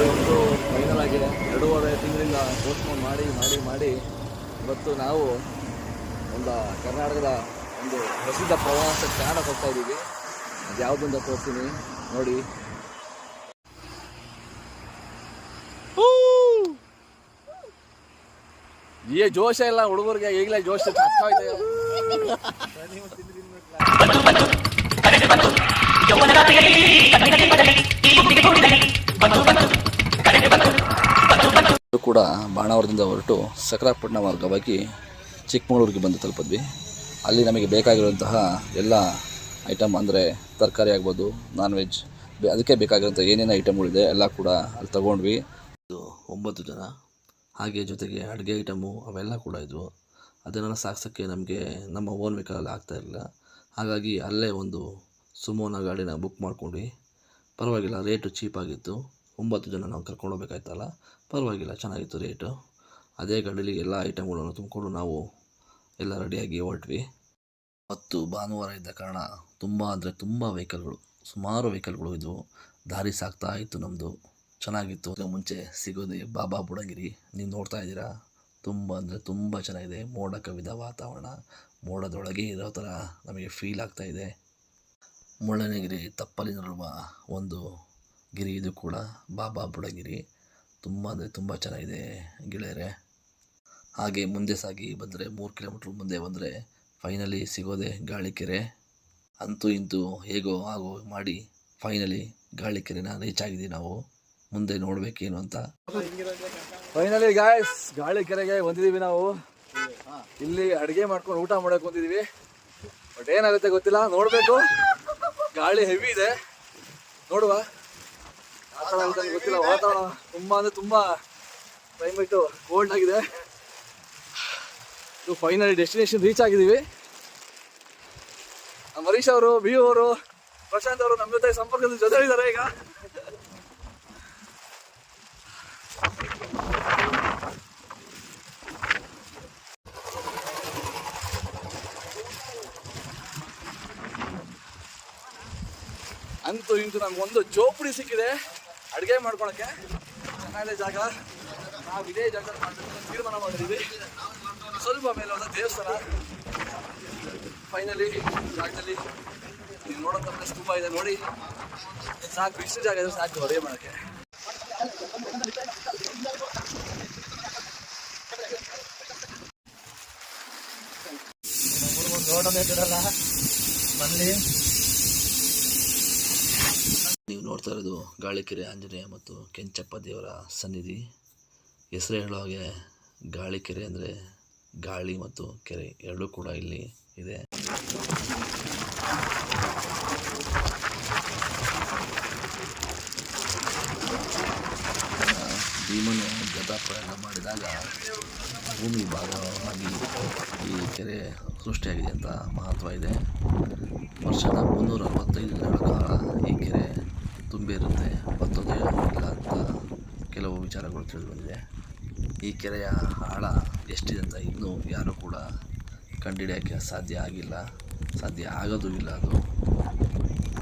ಇವತ್ತು ಫೈನಲ್ ಆಗಿದೆ. ಎರಡೂವರೆ ತಿಂಗಳಿಂದ ಪೋಸ್ಟ್ಪೋನ್ ಮಾಡಿ ಮಾಡಿ ಮಾಡಿ. ಇವತ್ತು ನಾವು ಒಂದು ಕರ್ನಾಟಕದ ಒಂದು ಪ್ರಸಿದ್ಧ ಪ್ರವಾಸ ತಾಣ ಹೋಗ್ತಾ ಇದ್ದೀವಿ ಅದು ಯಾವುದಂತ ತೋರಿಸ್ತೀನಿ. ನೋಡಿ. ಏ, ಜೋಶ ಇಲ್ಲ ಹುಡುಗರಿಗೆ ಈಗಲೇ ಜೋಶ ಇದೆ ಕೂಡ ಬಾಣಾವರದಿಂದ ಹೊರಟು ಸಕರಾಪಟ್ಟಣ ಮಾರ್ಗವಾಗಿ ಚಿಕ್ಕಮಗಳೂರಿಗೆ ಬಂದು ತಲುಪಿದ್ವಿ. ಅಲ್ಲಿ ನಮಗೆ ಬೇಕಾಗಿರುವಂತಹ ಎಲ್ಲ ಐಟಮ್ ಅಂದರೆ ತರಕಾರಿ ಆಗ್ಬೋದು ನಾನ್ ವೆಜ್ ಅದಕ್ಕೆ ಬೇಕಾಗಿರುವಂಥ ಏನೇನು ಐಟಮ್ಗಳಿದೆ ಎಲ್ಲ ಕೂಡ ಅಲ್ಲಿ ತಗೊಂಡ್ವಿ. ಇದು ಒಂಬತ್ತು ಜನ. ಹಾಗೆ ಜೊತೆಗೆ ಅಡುಗೆ ಐಟಮು ಅವೆಲ್ಲ ಕೂಡ ಇದ್ವು. ಅದನ್ನೆಲ್ಲ ಸಾಗಿಸೋಕ್ಕೆ ನಮಗೆ ನಮ್ಮ ಓನ್ ವೆಹಿಕಲಲ್ಲಿ ಆಗ್ತಾ ಇರಲಿಲ್ಲ. ಹಾಗಾಗಿ ಅಲ್ಲೇ ಒಂದು ಸುಮೋನ ಗಾಡಿನ ಬುಕ್ ಮಾಡ್ಕೊಂಡ್ವಿ. ಪರವಾಗಿಲ್ಲ ರೇಟು ಚೀಪಾಗಿತ್ತು ಒಂಬತ್ತು ಜನ ನಾವು ಕರ್ಕೊಂಡು ಹೋಗ್ಬೇಕಾಯ್ತಲ್ಲ? ಪರವಾಗಿಲ್ಲ, ಚೆನ್ನಾಗಿತ್ತು ರೇಟು ಅದೇ ಗಾಡೀಲಿ ಎಲ್ಲ ಐಟಮ್ಗಳನ್ನು ತುಂಬಿಕೊಂಡು ನಾವು ಎಲ್ಲ ರೆಡಿಯಾಗಿ ಹೊರಟ್ವಿ. ಮತ್ತು ಭಾನುವಾರ ಇದ್ದ ಕಾರಣ ತುಂಬ ಅಂದರೆ ತುಂಬ ವೆಹಿಕಲ್ಗಳು ಸುಮಾರು ವೆಹಿಕಲ್ಗಳು ಇದ್ವು. ದಾರಿ ಸಾಕ್ತಾ ಇತ್ತು ನಮ್ಮದು ಚೆನ್ನಾಗಿತ್ತು. ಮುಂಚೆ ಸಿಗೋದೆ ಬಾಬಾ ಬುಡಗಿರಿ. ನೀವು ನೋಡ್ತಾ ಇದ್ದೀರಾ? ತುಂಬ ಅಂದರೆ ತುಂಬ ಚೆನ್ನಾಗಿದೆ. ಮೋಡ ಕವಿದ ವಾತಾವರಣ. ಮೋಡದೊಳಗೆ ಇರೋ ಥರ ನಮಗೆ ಫೀಲ್ ಆಗ್ತಾ ಇದೆ. ಮುಳ್ಳಯ್ಯನಗಿರಿ ತಪ್ಪಲಿನಲ್ಲಿರುವ ಒಂದು ಗಿರಿ ಇದು ಕೂಡ. ಬಾಬಾ ಬುಡಗಿರಿ. ತುಂಬ ಅಂದರೆ ತುಂಬ ಚೆನ್ನಾಗಿದೆ ಗೆಳೆಯರೆ. ಹಾಗೆ ಮುಂದೆ ಸಾಗಿ ಬಂದರೆ ಮೂರು ಕಿಲೋಮೀಟ್ರ್ ಮುಂದೆ ಬಂದರೆ ಫೈನಲಿ ಸಿಗೋದೆ ಗಾಳಿಕೆರೆ. ಅಂತೂ ಇಂತೂ ಹೇಗೋ ಹಾಗೋ ಮಾಡಿ ಫೈನಲಿ ಗಾಳಿಕೆರೆನ ರೀಚ್ ಆಗಿದ್ದೀವಿ ನಾವು. ಮುಂದೆ ನೋಡಬೇಕೇನು ಅಂತ. ಫೈನಲಿ ಗಾಯ್ಸ್ ಗಾಳಿಕೆರೆಗೆ ಬಂದಿದ್ದೀವಿ ನಾವು. ಇಲ್ಲಿ ಅಡುಗೆ ಮಾಡ್ಕೊಂಡು ಊಟ ಮಾಡೋಕೆ ಬಂದಿದ್ದೀವಿ. ಬಟ್ ಏನಾಗುತ್ತೆ ಗೊತ್ತಿಲ್ಲ, ನೋಡಬೇಕು. ಗಾಳಿ ಹೆವಿ ಇದೆ. ನೋಡುವ. ಆ ಥರ ಗೊತ್ತಿಲ್ಲ. ವಾತಾವರಣ ತುಂಬ ಅಂದರೆ ತುಂಬ ಕ್ಲೈಮೇಟು ಕೋಲ್ಡ್ ಆಗಿದೆ. ಇದು ಫೈನಲಿ ಡೆಸ್ಟಿನೇಷನ್ ರೀಚ್ ಆಗಿದ್ದೀವಿ. ನಮ್ಮ ಹರೀಶ್ ಅವರು, ಬಿ ಅವರು, ಪ್ರಶಾಂತ್ ಅವರು ನಮ್ಮ ಜೊತೆ ಸಂಪರ್ಕದ ಜೊತೆ ಇದ್ದಾರೆ ಈಗ. ಅಂತೂ ಇಂತೂ ಒಂದು ಜೋಪಡಿ ಸಿಕ್ಕಿದೆ. ಅಡುಗೆ ಮಾಡ್ಕೊಳಕ್ಕೆ ಚೆನ್ನಾಗಿದೆ ಜಾಗ. ನಾವು ಇದೇ ಜಾಗ ತೀರ್ಮಾನ ಮಾಡಿದ್ದೀವಿ. ಸ್ವಲ್ಪ ಮೇಲೆ ಒಂದು ದೇವಸ್ಥಾನ. ಫೈನಲಿ ಜಾಗದಲ್ಲಿ ನೀವು ನೋಡೋಂಥ ಪ್ಲೇಸ್ ತುಂಬ ಇದೆ. ನೋಡಿ, ಸಾಕು, ಇಷ್ಟು ಜಾಗ ಇದೆ ಸಾಕು ಅಡುಗೆ ಮಾಡೋಕ್ಕೆ. ನೀವು ನೋಡ್ತಾ ಇರೋದು ಗಾಳಿಕೆರೆ ಆಂಜನೇಯ ಮತ್ತು ಕೆಂಚಪ್ಪ ದೇವರ ಸನ್ನಿಧಿ. ಹೆಸರು ಹೇಳೋ ಹಾಗೆ ಗಾಳಿಕೆರೆ ಅಂದರೆ ಗಾಳಿ ಮತ್ತು ಕೆರೆ ಎರಡೂ ಕೂಡ ಇಲ್ಲಿ ಇದೆ. ಭೀಮನು ಗದಾ ಪ್ರಯಾಣ ಮಾಡಿದಾಗ ಭೂಮಿ ಭಾಗವಾಗಿ ಈ ಕೆರೆ ಸೃಷ್ಟಿಯಾಗಿದೆ ಅಂತ ಮಹತ್ವ ಇದೆ. ವರ್ಷದ ಮುನ್ನೂರ ಅರವತ್ತೈದು ದಿನಗಳ ಕಾಲ ಈ ಕೆರೆ ತುಂಬಿರುತ್ತೆ ಬತ್ತೋದೇ ಇಲ್ಲ ಅಂತ ಕೆಲವು ವಿಚಾರಗಳು ತಿಳಿದು ಬಂದಿದೆ ಈ ಕೆರೆಯ ಆಳ ಎಷ್ಟಿದೆ ಅಂತ ಇನ್ನೂ ಯಾರೂ ಕೂಡ ಕಂಡುಹಿಡಿಯೋಕ್ಕೆ ಸಾಧ್ಯ ಆಗಿಲ್ಲ. ಸಾಧ್ಯ ಆಗೋದೂ ಇಲ್ಲ ಅದು.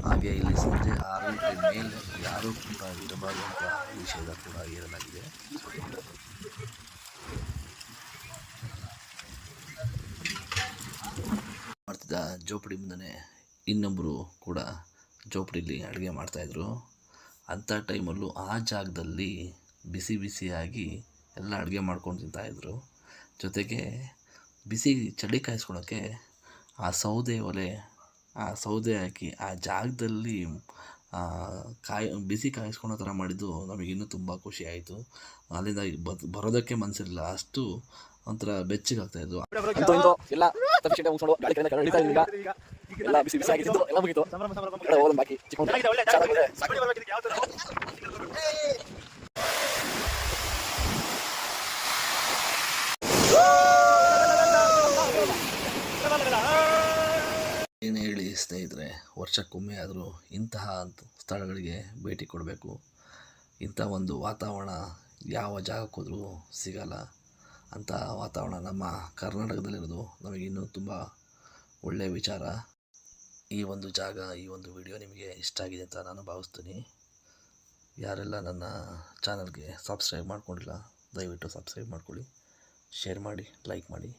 ಹಾಗೆ ಇಲ್ಲಿ ಸಂಜೆ ಆರು ಗಂಟೆ ಮೇಲೆ ಯಾರೂ ಕೂಡ ಇರಬಾರದು ಅಂತ ನಿಷೇಧ ಕೂಡ ಹೇರಲಾಗಿದೆ. ಮಾಡ್ತಿದ್ದ ಜೋಪಡಿ ಮುಂದೆ ಇನ್ನೊಬ್ಬರು ಕೂಡ ಜೋಪಡಿಲಿ ಅಡುಗೆ ಮಾಡ್ತಾಯಿದ್ರು ಅಂಥ ಟೈಮಲ್ಲೂ ಆ ಜಾಗದಲ್ಲಿ ಬಿಸಿ ಬಿಸಿಯಾಗಿ ಎಲ್ಲ ಅಡುಗೆ ಮಾಡ್ಕೊಂಡು ತಿಂತಾಯಿದ್ರು ಜೊತೆಗೆ ಬಿಸಿ ಚಳಿ ಕಾಯಿಸ್ಕೊಳ್ಳೋಕ್ಕೆ ಆ ಸೌದೆ ಒಲೆ ಆ ಸೌದೆ ಹಾಕಿ ಆ ಜಾಗದಲ್ಲಿ ಕಾಯಿ ಬಿಸಿ ಕಾಯಿಸ್ಕೊಳೋ ಥರ ಮಾಡಿದ್ದು ನಮಗಿನ್ನೂ ತುಂಬ ಖುಷಿ ಆಯಿತು. ಅಲ್ಲಿಂದ ಬದ್ ಬರೋದಕ್ಕೆ ಮನಸ್ಸಿರಲಿಲ್ಲ ಅಷ್ಟು ಒಂಥರ ಬೆಚ್ಚಗಾಗ್ತಾಯಿದ್ವು ಆಗ್ತಾ ಇಂತೂ ಎಲ್ಲ ತಪ್ಪಿಸಿಂದ ಮುಗಿಸ್ಕೊಂಡು ಗಾಳಿ ಕಡೆ ಕಡೆ ಹಿಡಿತಾ ಇದ್ದೀವಿ ಈಗ. ಎಲ್ಲ ಬಿಸಿ ಬಿಸಿ ಆಗಿದ್ದು ಎಲ್ಲ ಮುಗೀತು. ಕಡೆ ಹೋಗೋದು ಬಾಕಿ. ಚಿಕ್ಕ ಚೆನ್ನಾಗಿದೆ ಏನು ಹೇಳಿ ಸ್ನೇಹಿತರೆ, ವರ್ಷಕ್ಕೊಮ್ಮೆ ಆದರೂ ಇಂತಹ ಸ್ಥಳಗಳಿಗೆ ಭೇಟಿ ಕೊಡಬೇಕು. ಇಂಥ ಒಂದು ವಾತಾವರಣ ಯಾವ ಜಾಗಕ್ಕೆ ಸಿಗಲ್ಲ. ಅಂಥ ವಾತಾವರಣ ನಮ್ಮ ಕರ್ನಾಟಕದಲ್ಲಿರೋದು ನಮಗಿನ್ನೂ ತುಂಬ ಒಳ್ಳೆಯ ವಿಚಾರ. ಈ ಒಂದು ಜಾಗ, ಈ ಒಂದು ವಿಡಿಯೋ ನಿಮಗೆ ಇಷ್ಟ ಆಗಿದೆ ಅಂತ ನಾನು ಭಾವಿಸ್ತೀನಿ. ಯಾರೆಲ್ಲ ನನ್ನ ಚಾನಲ್ಗೆ ಸಬ್ಸ್ಕ್ರೈಬ್ ಮಾಡ್ಕೊಂಡಿಲ್ಲ, ದಯವಿಟ್ಟು ಸಬ್ಸ್ಕ್ರೈಬ್ ಮಾಡ್ಕೊಳ್ಳಿ ಶೇರ್ ಮಾಡಿ ಲೈಕ್ ಮಾಡಿ.